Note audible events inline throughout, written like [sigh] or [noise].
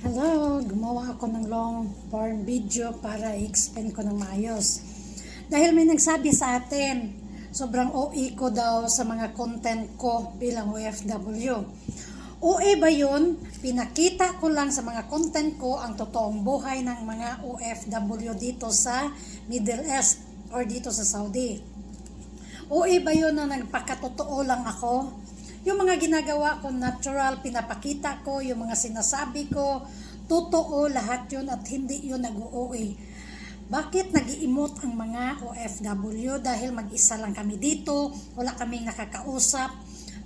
Hello, gumawa ako ng long form video para i-explain ko ng maayos. Dahil may nagsabi sa atin, sobrang OE ko daw sa mga content ko bilang OFW. OA ba yun? Pinakita ko lang sa mga content ko ang totoong buhay ng mga OFW dito sa Middle East or dito sa Saudi. OA ba yun na nagpakatotoo lang ako? Yung mga ginagawa ko natural, pinapakita ko, yung mga sinasabi ko, totoo lahat yun at hindi yun nag-OA. Bakit nag emote ang mga OFW? Dahil mag-isa lang kami dito, wala kaming nakakausap.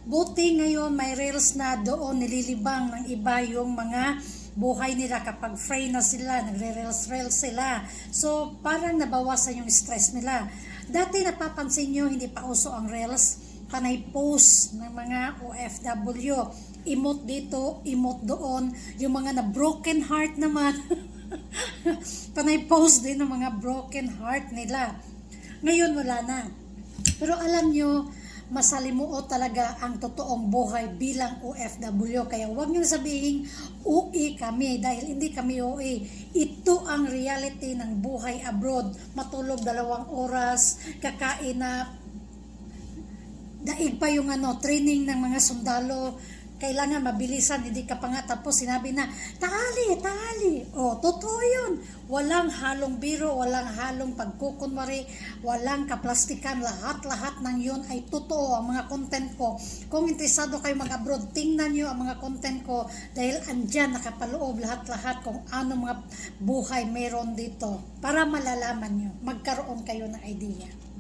Buti ngayon may reels na doon nililibang ng iba yung mga buhay nila kapag free na sila, nagre-reels-reels sila. So, parang nabawasan yung stress nila. Dati napapansin nyo, hindi pa uso ang reels, panay post ng mga OFW. Emote dito, emote doon. Yung mga na broken heart naman. [laughs] panay post din ng mga broken heart nila. Ngayon wala na. Pero alam nyo, masalimuot talaga ang totoong buhay bilang OFW. Kaya huwag nyo sabihin, UE kami dahil hindi kami UE. Ito ang reality ng buhay abroad. Matulog dalawang oras, kakain na daig pa yung ano, training ng mga sundalo, kailangan mabilisan, hindi ka pa nga tapos sinabi na, taali, taali. O, totoo yun. Walang halong biro, walang halong pagkukunwari, walang kaplastikan, lahat-lahat ng yun ay totoo ang mga content ko. Kung interesado kayo mag-abroad, tingnan nyo ang mga content ko dahil andyan nakapaloob lahat-lahat kung ano mga buhay meron dito para malalaman nyo, magkaroon kayo ng idea.